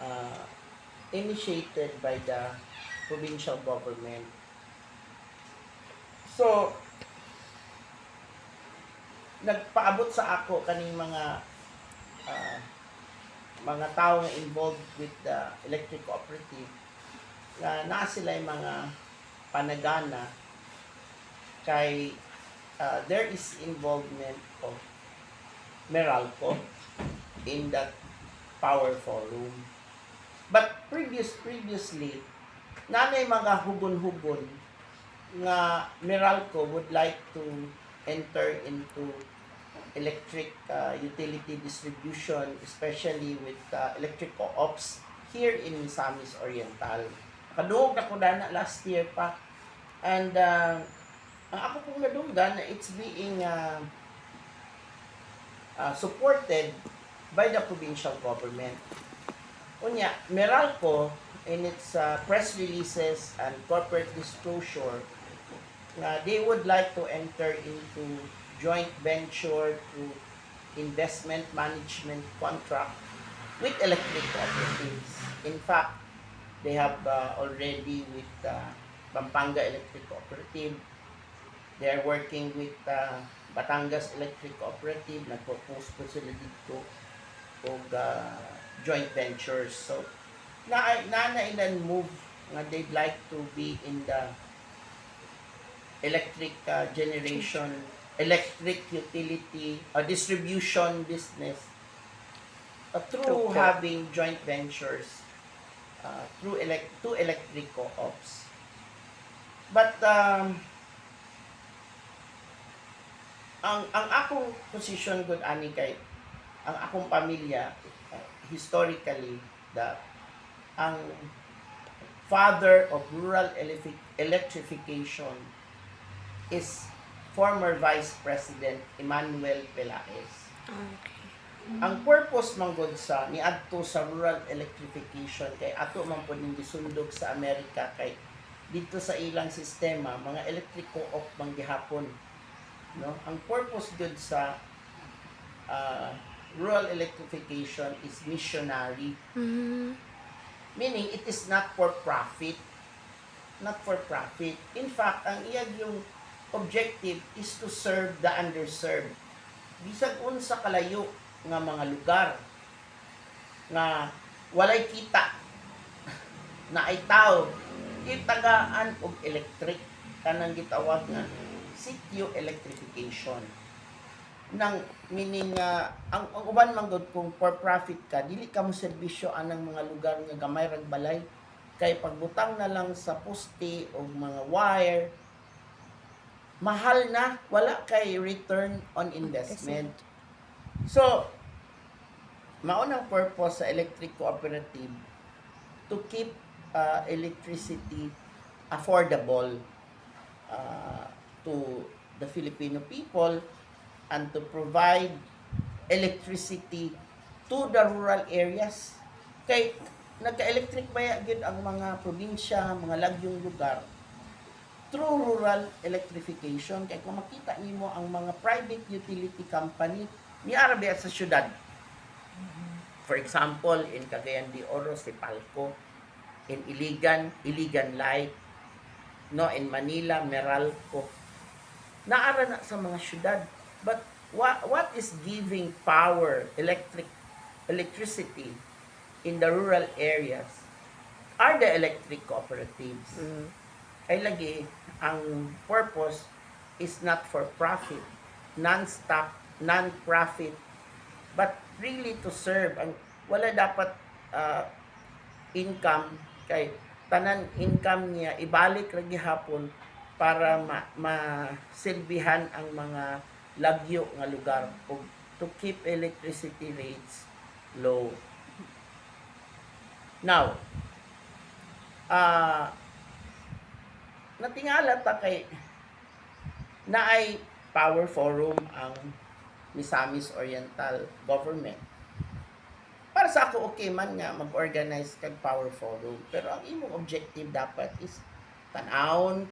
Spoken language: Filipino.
uh, initiated by the provincial government. So, nagpaabot sa ako kaning mga ah, mga tao na involved with the electric cooperative na naa sila yung mga panagana kay ah, there is involvement of Meralco in that power forum. But previous previously, nanay mga hugon-hugon nga Meralco would like to enter into electric uh, utility distribution, especially with uh, electric co-ops here in Misamis Oriental. Kaduog na ko na last year pa. And uh, ang ako pong nadunggan na it's being uh, uh, supported by the provincial government. Unya, Meralco, in its uh, press releases and corporate disclosure, na they would like to enter into joint venture to investment management contract with electric cooperatives. In fact, they have uh, already with uh, Pampanga Electric Cooperative. They are working with uh, Batangas Electric Cooperative. Nagpo-post po sila dito og uh, joint ventures. So, na na na ilan move nga they'd like to be in the electric uh, generation, electric utility, uh, distribution business uh, through Okay. having joint ventures uh, through elect two electric co-ops. But um, ang ang akong position good ani kay ang akong pamilya historically the ang father of rural electrification is former Vice President Emmanuel Pelaez. Okay. Ang purpose man gud sa niadto sa rural electrification kay ato man po ning gisundog sa Amerika kay dito sa ilang sistema mga electric co-op man gihapon no ang purpose gud sa ah, rural electrification is missionary. Mm, meaning it is not for profit. Not for profit. In fact ang iyag yung objective is to serve the underserved. Bisag unsa kalayo nga mga lugar nga walay kita na ay tao itagaan og electric. Kanang gitawag nga sitio electrification nang meaning nga ang, ang uban man gud kung for profit ka dili ka mo serbisyo anang mga lugar nga gamay rag balay. Kay pagbutang na lang sa poste o mga wire mahal na. Wala kay return on investment. so maunang purpose sa electric cooperative to keep uh, electricity affordable uh, to the Filipino people and to provide electricity to the rural areas. Kay nagka-electric ba gyud ang mga probinsya, mga lagyong lugar through rural electrification kay kung makita nimo ang mga private utility company ni Arabi sa syudad. For example, in Cagayan de Oro, si Palco, in Iligan, Iligan Light, no, in Manila, Meralco. Naara na sa mga syudad. But what what is giving power, electric electricity in the rural areas are the electric cooperatives. mm, Ay lagi ang purpose is not for profit, non-stop, non-profit, but really to serve. Ang wala dapat uh, income kay tanan income niya ibalik ra gihapon para ma, masilbihan ang mga lagyo nga lugar ug to keep electricity rates low. Now, ah natingala ta kay naay power forum ang Misamis Oriental government. Para sa ako okay man nga mag-organize kag power forum, pero ang imong objective dapat is tan-awon